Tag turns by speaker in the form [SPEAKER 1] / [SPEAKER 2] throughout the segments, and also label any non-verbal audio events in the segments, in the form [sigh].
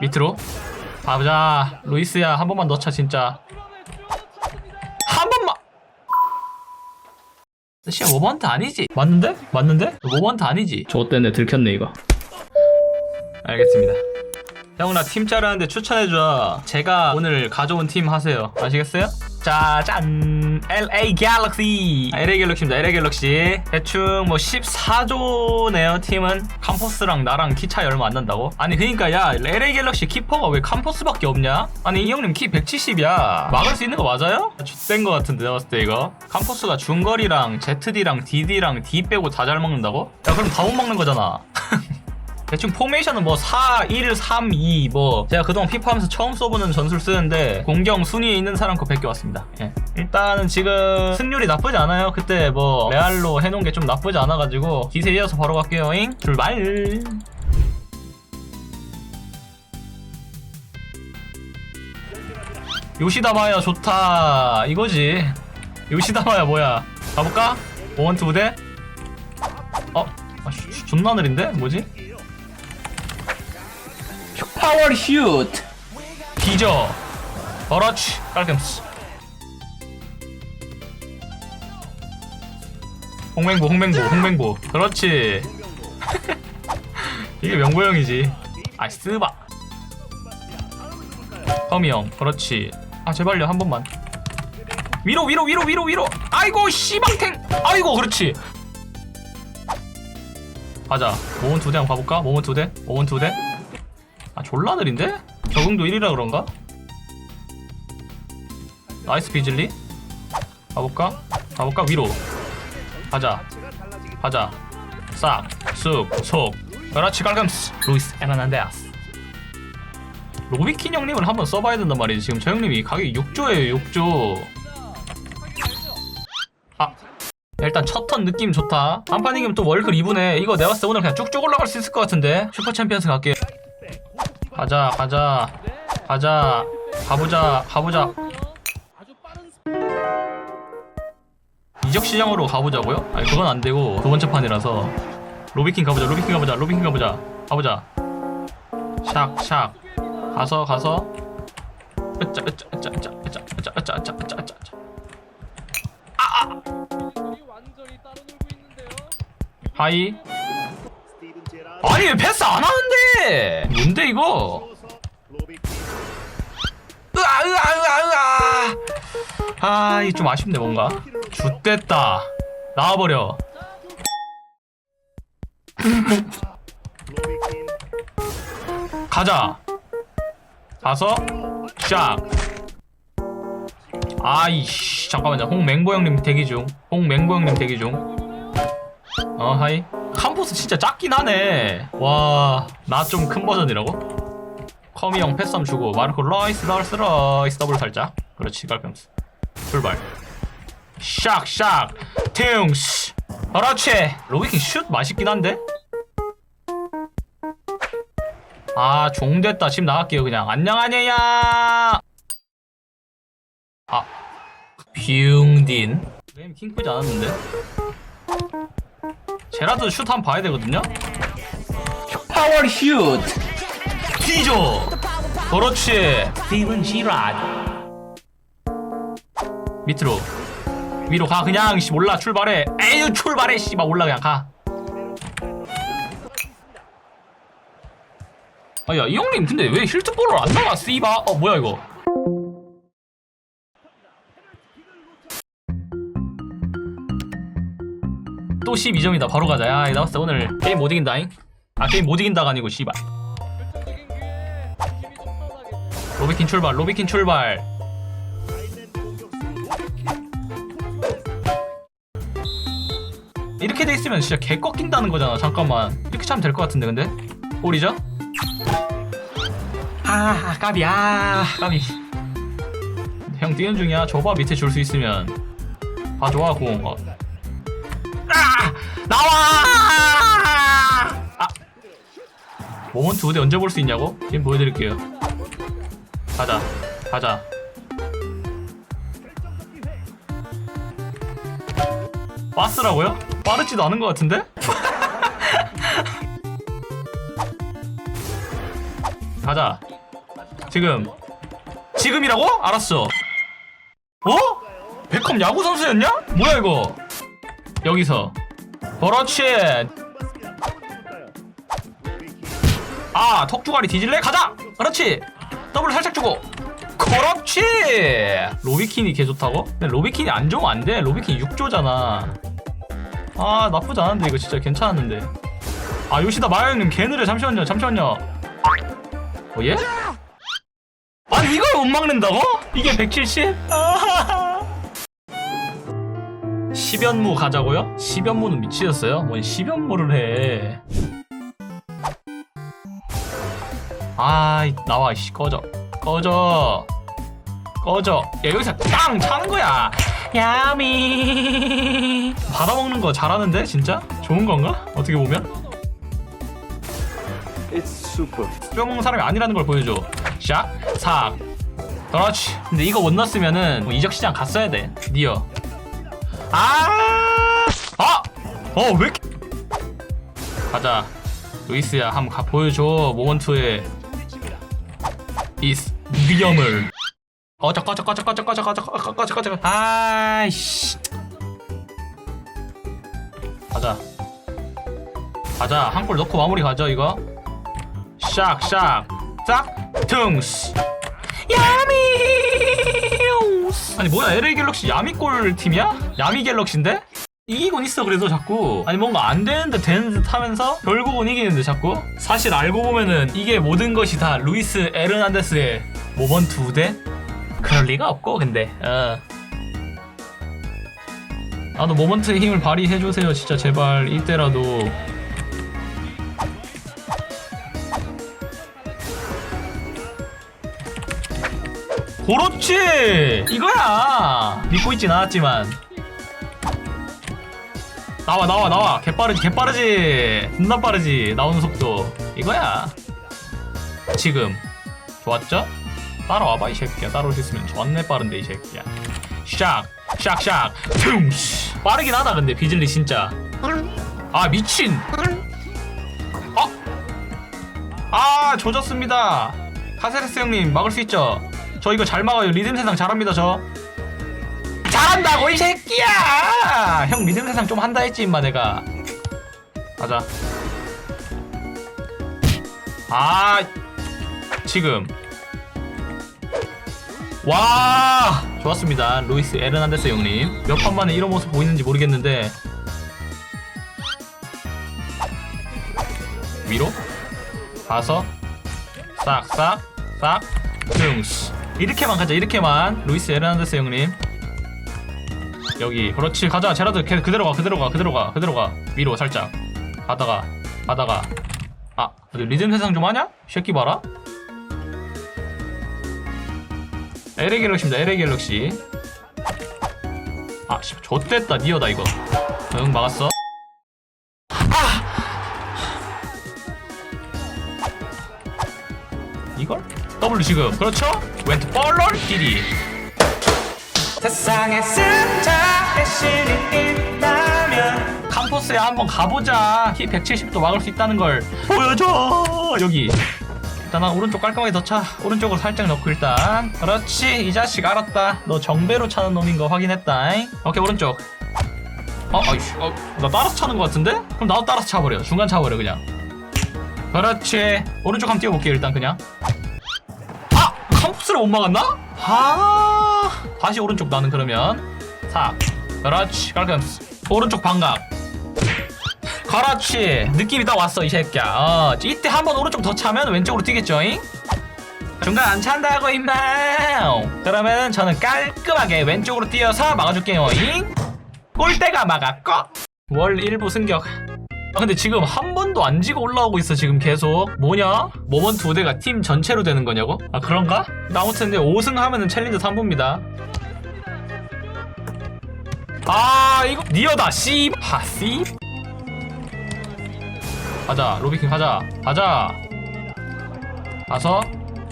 [SPEAKER 1] 밑으로? 가보자. 루이스야 한 번만 넣자 진짜. 한 번만! 씨야 모먼트 아니지? 맞는데? 맞는데? 모먼트 아니지? 저것 때문에 들켰네 이거. 알겠습니다. 형나 팀 짜르는데 추천해줘. 제가 오늘 가져온 팀 하세요. 아시겠어요? 짜잔 LA 갤럭시 LA 갤럭시입니다 LA 갤럭시 대충 뭐 14조네요 팀은 캄퍼스랑 나랑 키 차이 얼마 안 난다고? 아니 그니까 야 LA 갤럭시 키퍼가 왜 캄퍼스밖에 없냐? 아니 이 형님 키 170이야 막을 수 있는 거 맞아요? X된 거 같은데 내가 봤을 때 이거 캄퍼스가 중거리랑 ZD랑 DD랑 D 빼고 다 잘 먹는다고? 야 그럼 다 못 먹는 거잖아 [laughs] 대충 포메이션은 뭐 4, 1, 3, 2, 뭐 제가 그동안 피파 하면서 처음 써보는 전술 쓰는데 공경 순위에 있는 사람 거 100개 왔습니다. 예. 일단은 지금 승률이 나쁘지 않아요. 그때 뭐 레알로 해놓은 게 좀 나쁘지 않아가지고 기세 이어서 바로 갈게요. 잉? 출발! 요시다마야 좋다 이거지 요시다마야 뭐야 가볼까? 모먼트 부대? 어? 아, 존나 느린데? 뭐지?
[SPEAKER 2] 파워 슛
[SPEAKER 1] 뒤져 그렇지 깔끔스. 홍맹보 홍맹보 홍맹보 그렇지. 이게 명보형이지. 아 쓰바. 허미 형 그렇지. 아 제발요 한 번만. 위로 위로 위로 위로 위로. 아이고 씨방탱. 아이고 그렇지. 가자. 모먼 두대 한번 가볼까? 모먼 두대? 모먼 두대 아 졸라 느린데? 적응도 1이라 그런가? 나이스 비즐리. 가볼까? 가볼까? 위로. 가자. 가자. 싹쑥속. 그렇지 깔끔스. 루이스 에나난데아스. 로비킨 형님을 한번 써봐야 된단 말이지. 지금 저 형님이 가격이 6조예요 6조. 아 일단 첫 턴 느낌 좋다. 한판 이기면 또 월클 2분에. 이거 내가 봤을 때 오늘 그냥 쭉쭉 올라갈 수 있을 것 같은데. 슈퍼 챔피언스 갈게요 가자 가자 가자 가보자 가보자 이적 시장으로 가보자고요? 아니 그건 안 되고 두 번째 판이라서 로비킹 가보자 로비킹 가보자 로비킹 가보자 가보자 샥샥 가서 가서 으짜 으짜 으짜 으짜 으짜 으짜 으짜 으짜 으짜 으짜
[SPEAKER 3] 있는데요.
[SPEAKER 1] 하이 아니 왜 패스 안 하는데! 뭔데 이거? 으아 으아 으아 으아. 아 이게 좀 아쉽네 뭔가. 좆됐다. 나와버려. 가자. 가서 샥 아이씨 잠깐만요. 홍맹보 형님 대기 중. 홍맹보 형님 대기 중. 어 하이 캄포스 진짜 작긴 하네. 와 나 좀 큰 버전이라고? 커미 형 패썸 주고 마르코 러이스 러이스 러이스. 더블 살짝 그렇지 깔끔스. 출발. 샥샥. 팅스 그렇지. 로비킹 슛 맛있긴 한데? 아 종됐다. 집 나갈게요 그냥. 안녕 아니야. 아. 뷰딩 게임 킹크지 않았는데 제라드 슛 한 번 봐야 되거든요.
[SPEAKER 2] 파워 슛.
[SPEAKER 1] 뒤져 그렇지 스티븐 지라드 밑으로. 위로 가 그냥 씨 몰라 출발해. 에휴 출발해 씨발 올라 그냥 가. 아야 이 형님 근데 왜 힐트볼을 안 나가 씨바? 어 뭐야 이거 또 12점이다. 바로 가자. 야나 봤을 때 오늘. 게임 못 이긴다잉? 아 게임 못 이긴다가 아니고 씨발. 로비킨 출발 로비킨 출발. 이렇게 돼 있으면 진짜 개 꺾인다는 거잖아. 잠깐만. 이렇게 차면 될 것 같은데 근데? 볼이죠? 아 까비. 아 까비. 형 뛰는 중이야. 줘봐 밑에 줄 수 있으면. 봐줘 공 어. 아 나와 아 모먼트 우대 언제 볼 수 있냐고? 지금 보여드릴게요 가자 가자 빠스라고요? 빠르지도 않은 것 같은데? [laughs] 가자 지금 지금이라고? 알았어 어? 베컴 야구 선수였냐? 뭐야 이거 여기서 그렇지 아 턱주가리 뒤질래? 가자 그렇지 더블 살짝 주고 그렇지 로비킨이 개 좋다고? 근데 로비킨이 안 좋으면 안돼 로비킨 6조잖아 아 나쁘지 않은데 이거 진짜 괜찮았는데 아 요시다 마요형님 개 느려 잠시만요 잠시만요 어 예? 아니 이걸 못 막는다고? 이게 170? [laughs] 10연무 가자고요? 10연무는 미치셨어요? 뭔 10연무를 해. 아이 나와 이씨 꺼져. 꺼져. 꺼져. 야 여기서 땅 차는 거야. 야미. 받아먹는 거 잘하는데 진짜? 좋은 건가? 어떻게 보면? 뼈먹는 사람이 아니라는 걸 보여줘. 샥 삭. 그렇지. 근데 이거 못 넣었으면은 뭐 이적 시장 갔어야 돼. 드디어 아! 아! 어, 왜 이렇게. 가자. 루이스야, 한번 가, 보여줘. 모먼트의 이스 위험을. 꺼져, 꺼져, 꺼져, 꺼져, 꺼져, 꺼져, 꺼져, 꺼져, 꺼져. 아이씨. 가자. 가자. 한 골 넣고 마무리 가죠, 이거. 샥, 샥. 짝, 퉁스. 아니 뭐야 LA 갤럭시 야미골 팀이야? 야미 갤럭시인데? 이기곤 있어 그래도 자꾸 아니 뭔가 안 되는데 되는 듯 하면서 결국은 이기는데 자꾸 사실 알고 보면은 이게 모든 것이 다 루이스 에르난데스의 모번 두 대? 그럴 리가 없고 근데 어. 나도 모먼트의 힘을 발휘해주세요 진짜 제발 이때라도 그렇지 이거야! 믿고 있진 않았지만. 나와 나와 나와. 개빠르지 개빠르지. 존나 빠르지. 나오는 속도. 이거야. 지금. 좋았죠? 따라와봐 이 새끼야. 따라올 수 있으면 존내 빠른데 이 새끼야. 샥 샥샥. 퉁 빠르긴 하다 근데 비즐리 진짜. 아 미친. 어? 아 조졌습니다. 카세레스 형님 막을 수 있죠? 저 이거 잘 막아요. 리듬 세상 잘합니다 저. 잘한다고 이 새끼야! 형 리듬 세상 좀 한다 했지 임마 내가. 가자. 아 지금. 와! 좋았습니다 루이스. 에르난데스 형님. 몇 판 만에 이런 모습 보이는지 모르겠는데. 위로. 가서. 싹싹 싹. 둥스 이렇게만 가자 이렇게만. 루이스 에르난데스 형님. 여기 그렇지. 가자 제라드. 걔 그대로 가 그대로 가 그대로 가 그대로 가. 위로 살짝. 가다가 가다가. 아 리듬 세상 좀 하냐? 이 새끼 봐라. LA 갤럭시입니다 LA 갤럭시. 아씨 좆됐다 니어다 이거. 응 막았어 W 지금. 그렇죠? 볼롤 디디 세상에 승자의 신이 있다면 캠퍼스에 한번 가보자. 키 170도 막을 수 있다는 걸. 보여줘! 여기. 일단 난 오른쪽 깔끔하게 더차. 오른쪽으로 살짝 넣고 일단. 그렇지. 이 자식 알았다. 너 정배로 차는 놈인 거 확인했다 오케이 오른쪽. 어? 아이씨. 어, 나 따라서 차는 거 같은데? 그럼 나도 따라서 차버려. 중간 차버려 그냥. 그렇지. 오른쪽 한번 뛰어볼게 일단 그냥. 아! 캄프스를 못 막았나? 아 다시 오른쪽 나는 그러면. 사. 그렇지. 깔끔 오른쪽 반각. 그렇지. 느낌이 딱 왔어 이 새끼야. 어, 이때 한 번 오른쪽 더 차면 왼쪽으로 뛰겠죠 잉? 중간 안 찬다고 임마. 그러면 저는 깔끔하게 왼쪽으로 뛰어서 막아줄게요 잉? 골대가 막았고 월 1부 승격. 아 근데 지금 한 번도 안 지고 올라오고 있어 지금 계속. 뭐냐? 모먼 두 대가 팀 전체로 되는 거냐고? 아 그런가? 아무튼 근데 5승 하면은 챌린저 3부입니다. 아 이거 니어다 씨. 하씨. 가자 로비킹 가자. 가자. 가서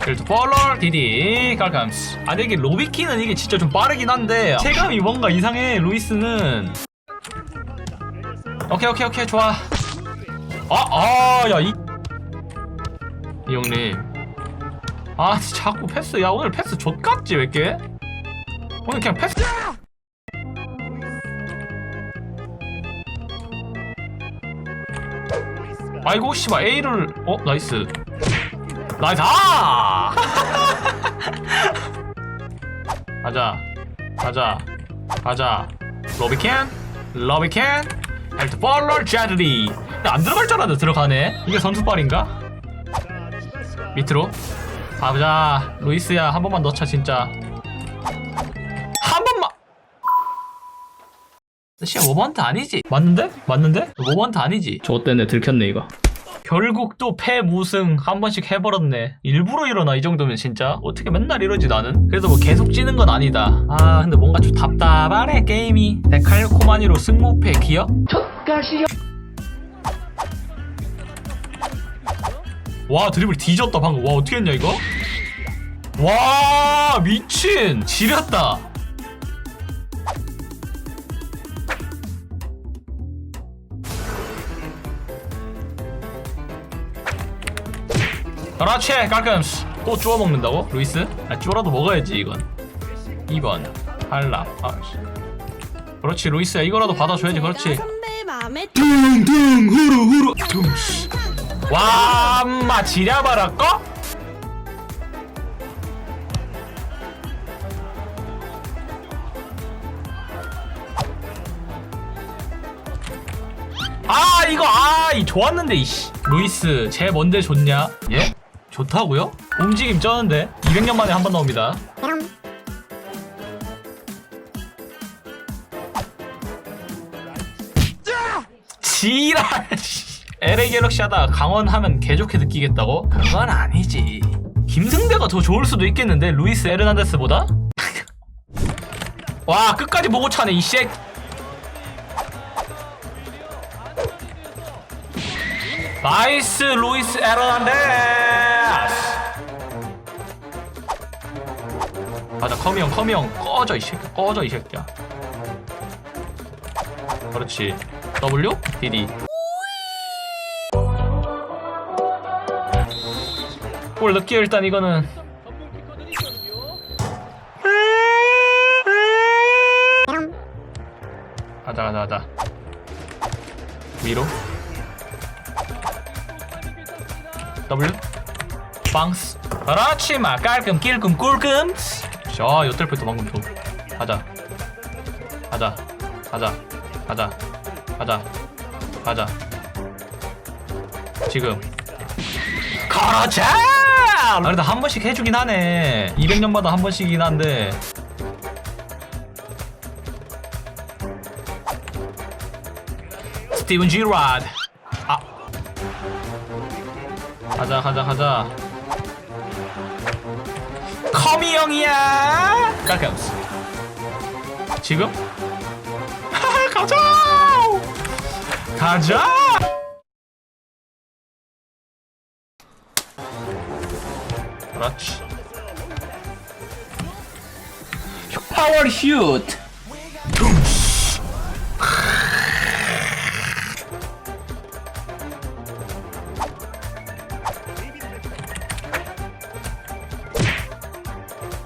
[SPEAKER 1] 일트 폴롤 디디 깔감스. 아 근데 이게 로비킹은 이게 진짜 좀 빠르긴 한데 체감이 뭔가 이상해 루이스는. 오케이 오케이 오케이 좋아 아 아 야 이. 이 형님. 아 자꾸 패스 야 오늘 패스 좆같지 왜 이렇게? 오늘 그냥 패스. 아이고 씨발 A를 어 나이스. 나이스 아! [laughs] 가자. 가자. 가자. 로비캔 로비캔 헬트 볼러 자드리 안 들어갈 줄 알았는데 들어가네. 이게 선수발인가? 밑으로. 가보자. 루이스야 한 번만 넣자 진짜. 한 번만! 씨야 모먼트 아니지? 맞는데? 맞는데? 모먼트 아니지? 저 때문에 들켰네 이거. 결국 또 패무승 한 번씩 해버렸네. 일부러 일어나 이 정도면 진짜? 어떻게 맨날 이러지 나는? 그래도 뭐 계속 찌는 건 아니다. 아 근데 뭔가 좀 답답하네 게임이. 데칼코마니로 승무패 기억? 와 드리블 뒤졌다 방금. 와 어떻게 했냐 이거? 와 미친! 지렸다. 그렇지 깔끔 또 쪼아 먹는다고? 루이스? 아 쪼라도 먹어야지 이건. 2번 할라 아, 씨. 그렇지 루이스야. 이거라도 받아줘야지. 그렇지. 둥둥 후루 후루. 둥씨 와 엄마 지려버렸고? 아 이거 아 이 좋았는데 이씨 루이스 쟤 뭔데 좋냐 예? 좋다고요? 움직임 쩌는데 200년 만에 한 번 나옵니다 지랄 씨. LA 갤럭시 하다 강원 하면 개좋게 느끼겠다고? 그건 아니지. 김승대가 더 좋을 수도 있겠는데 루이스 에르난데스보다? [laughs] 와 끝까지 보고 차네 이씨. 나이스 루이스 에르난데스! 맞아 커미 형 커미 형 꺼져 이 새끼. 꺼져 이 새끼야. 그렇지. W? DD 골 넣기 일단 이거는. 가자 가자 가자. 위로. W. 빵스. 그렇지 마. 깔끔 낄끔 꿀끔. 자 요틀부터 방금 좀. 가자. 가자. 가자. 가자. 가자. 가자. 지금. 그렇지 아 그래도 한 번씩 해주긴 하네. 200년마다 한 번씩이긴 한데. 스티븐 지라드 아. 가자 가자 가자. 커미 형이야. 깔끔스. 지금? [laughs] 가자! 가자 그렇지.
[SPEAKER 2] 파워 슛.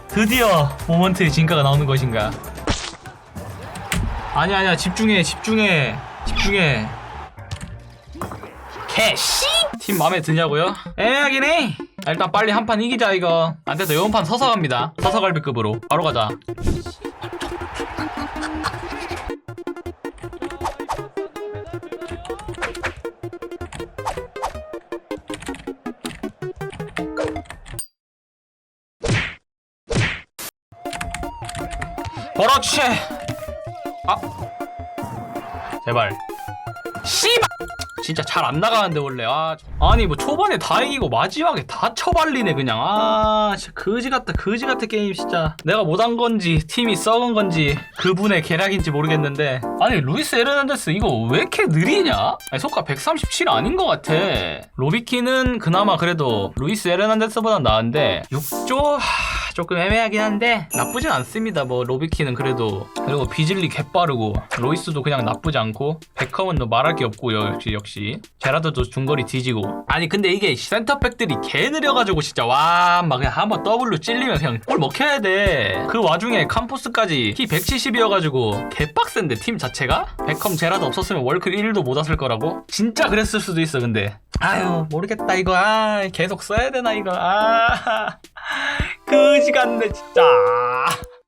[SPEAKER 1] 드디어 모먼트의 진가가 나오는 것인가? 아니야 아니야. 집중해 집중해 집중해. 개씨 팀 마음에 드냐고요? 애매하긴 해. 아, 일단 빨리 한 판 이기자 이거. 안 돼도 이번 판 서서 갑니다. 서서갈비급으로. 바로 가자. 그렇지 아. 제발. 씨발 진짜 잘 안 나가는데 원래. 아 아니 뭐 초반에 다 이기고 마지막에 다 처발리네 그냥. 아 진짜 거지 같다 거지 같아 게임 진짜. 내가 못한 건지 팀이 썩은 건지 그분의 계략인지 모르겠는데. 아니 루이스 에르난데스 이거 왜 이렇게 느리냐? 아니 속가 137 아닌 것 같아. 로비키는 그나마 그래도 루이스 에르난데스보다 나은데 6조 하, 조금 애매하긴 한데 나쁘진 않습니다. 뭐 로비키는 그래도 그리고 비즐리 개빠르고 로이스도 그냥 나쁘지 않고 베컴은 뭐 말할 게 없고 역시 역시. 제라드도 중거리 뒤지고. 아니 근데 이게 센터백들이 개 느려가지고 진짜 와막 그냥 한번 더블로 찔리면 그냥 골 먹혀야 돼그 와중에 캄포스까지 키 170이어가지고 개빡센데 팀 자체가? 베컴 제라드 없었으면 월클 1도 못 왔을 거라고? 진짜 그랬을 수도 있어 근데. 아유 모르겠다 이거. 아 계속 써야 되나 이거. 아 그지 같네 진짜